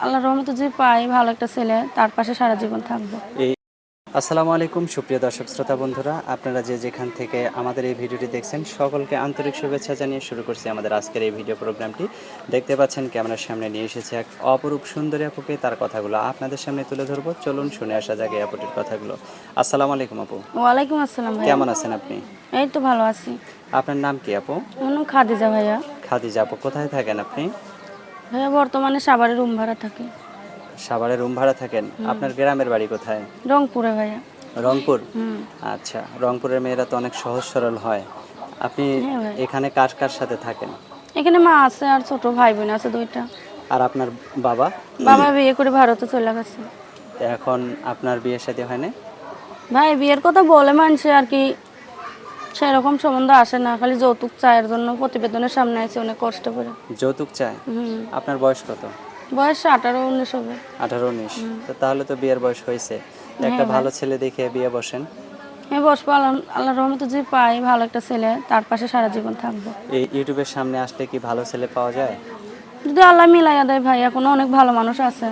আল্লাহর রহমতে যদি পাই ভালো একটা ছেলে তার পাশে সারা জীবন থাকব। এই আসসালামু আলাইকুম সুপ্রিয় দর্শক শ্রোতা বন্ধুরা। আপনারা যে যেখান থেকে আমাদের এই ভিডিওটি দেখছেন সকলকে আন্তরিক শুভেচ্ছা জানিয়ে শুরু করছি আমাদের আজকের এই ভিডিও প্রোগ্রামটি। দেখতে পাচ্ছেন ক্যামেরার সামনে নিয়ে এসেছে এক অপরূপ সুন্দরী আপুকে। তার কথাগুলো আপনাদের সামনে তুলে ধরবো। চলুন শুনে আসা যাক এই আপুটির কথাগুলো। আসসালামু আলাইকুম আপু। ওয়ালাইকুম আসসালাম কেমন আছেন আপনি? এই তো ভালো আছি। আপনার নাম কি আপু? খাদিজা ভাইয়া। খাদিজা আপু কোথায় থাকেন আপনি? ভাইয়া বর্তমানে সাভারে রুম ভাড়া থাকি। সাভারে রুম ভাড়া থাকেন? আপনার গ্রামের বাড়ি কোথায়? রংপুরে ভাইয়া। রংপুর? আচ্ছা রংপুরের মেয়েরা তো অনেক সহজ সরল হয়। আপনি হ্যাঁ এখানে কার কার সাথে থাকেন? এখানে মা আছে আর ছোট ভাই বোন আছে দুইটা। আর আপনার বাবা? বাবা বিয়ে করে ভারতে চলে গেছে। এখন আপনার বিয়ে শাদী হয় না ভাই বিয়ের কথা বলে মানুষে আর কি সেরকম সম্বন্ধ আসে না খালি যৌতুক চায়ের জন্য প্রতিবেদনের সামনে আছে অনেক কষ্ট করে। যৌতুক চায়? আপনার বয়স কত? বয়স আঠারো উনিশ হবে। আঠারো উনিশ। তো তাহলে তো বিয়ের বয়স হয়েছে। একটা ভালো ছেলে দেখে বিয়ে বসেন। আমি বসবো আল্লাহ আল্লাহর রহমতে যদি পাই ভালো একটা ছেলে তার পাশে সারা জীবন থাকব। এই ইউটিউবের সামনে আসলে কি ভালো ছেলে পাওয়া যায়? যদি আল্লাহ মিলাইয়া দেয় ভাই এখনও অনেক ভালো মানুষ আছে।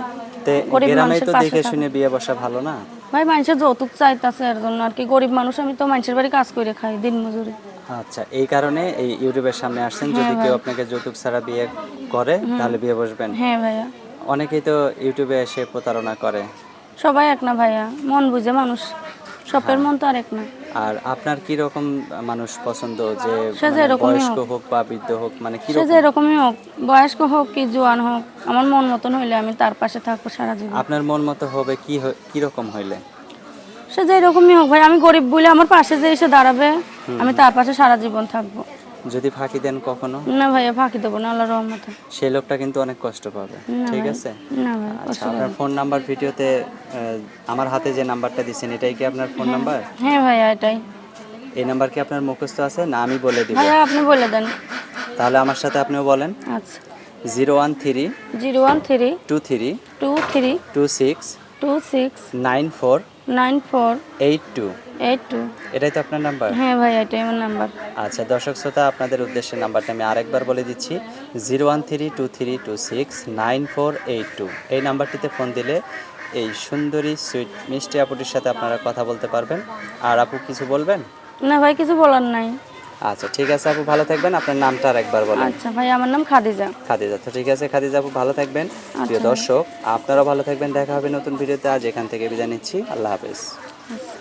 গ্রামে তো দেখে শুনে বিয়ে বসা ভালো না? ভাই মানুষের যৌতুক চাইতেছে এর জন্য। আর কি গরিব মানুষ আমি তো মানুষের বাড়ি কাজ করে খাই দিন মজুরি আচ্ছা এই কারণে এই ইউটিউবের সামনে আসছেন। যদি কেউ আপনাকে যৌতুক ছাড়া বিয়ে করে তাহলে বিয়ে বসবেন। হ্যাঁ ভাইয়া। অনেকেই তো ইউটিউবে এসে প্রতারণা করে। সবাই এক না ভাইয়া মন বুঝে মানুষ। সবের মন তো আর এক না। আর আপনার কি রকম মানুষ পছন্দ যে সে মানে বয়স্ক হোক। বা বৃদ্ধ হোক মানে কি সে যে এরকমই হোক বয়স্ক হোক কি জোয়ান হোক আমার মন মতন হইলে আমি তার পাশে থাকব সারা জীবন। আপনার মন মতো হবে কি কি রকম হইলে? সে যে এরকমই হোক ভাই আমি গরিব বলে আমার পাশে যে এসে দাঁড়াবে আমি তার পাশে সারা জীবন থাকব। যদি ফাঁকি দেন কখনো? না ভাইয়া ফাঁকি দেবো না আল্লাহ রহমতে। সেই লোকটা কিন্তু অনেক কষ্ট পাবে ঠিক আছে? না ভাই আচ্ছা আপনার ফোন নাম্বার ভিডিওতে আমার হাতে যে নাম্বারটা দিচ্ছেন এটাই কি আপনার ফোন নাম্বার হ্যাঁ ভাইয়া এটাই। এই নাম্বার কি আপনার মুখস্থ আছে? না আমি বলে দিব। ভাইয়া আপনি বলে দেন। তাহলে আমার সাথে আপনিও বলেন। আচ্ছা। Zero one three zero one three two three two three two six two six nine four nine four eight two eight two এটাই তো আপনার নাম্বার? হ্যাঁ ভাই এটাই আমার নাম্বার। আচ্ছা দর্শক শ্রোতা আপনাদের উদ্দেশ্যে নাম্বারটা আমি আরেকবার বলে দিচ্ছি zero one three two three two six nine four eight two এই নাম্বারটিতে ফোন দিলে এই সুন্দরী সুইট মিষ্টি আপুটির সাথে আপনারা কথা বলতে পারবেন। আর আপু কিছু বলবেন? না ভাই কিছু বলার নাই। আচ্ছা ঠিক আছে আপু ভালো থাকবেন। আপনার নামটা আরেকবার বলেন। আচ্ছা ভাই আমার নাম খাদিজা। খাদিজা তো ঠিক আছে খাদিজা আপু ভালো থাকবেন। প্রিয় দর্শক আপনারাও ভালো থাকবেন। দেখা হবে নতুন ভিডিওতে। আজ এখান থেকে বিদায় নিচ্ছি। আল্লাহ হাফেজ। আচ্ছা।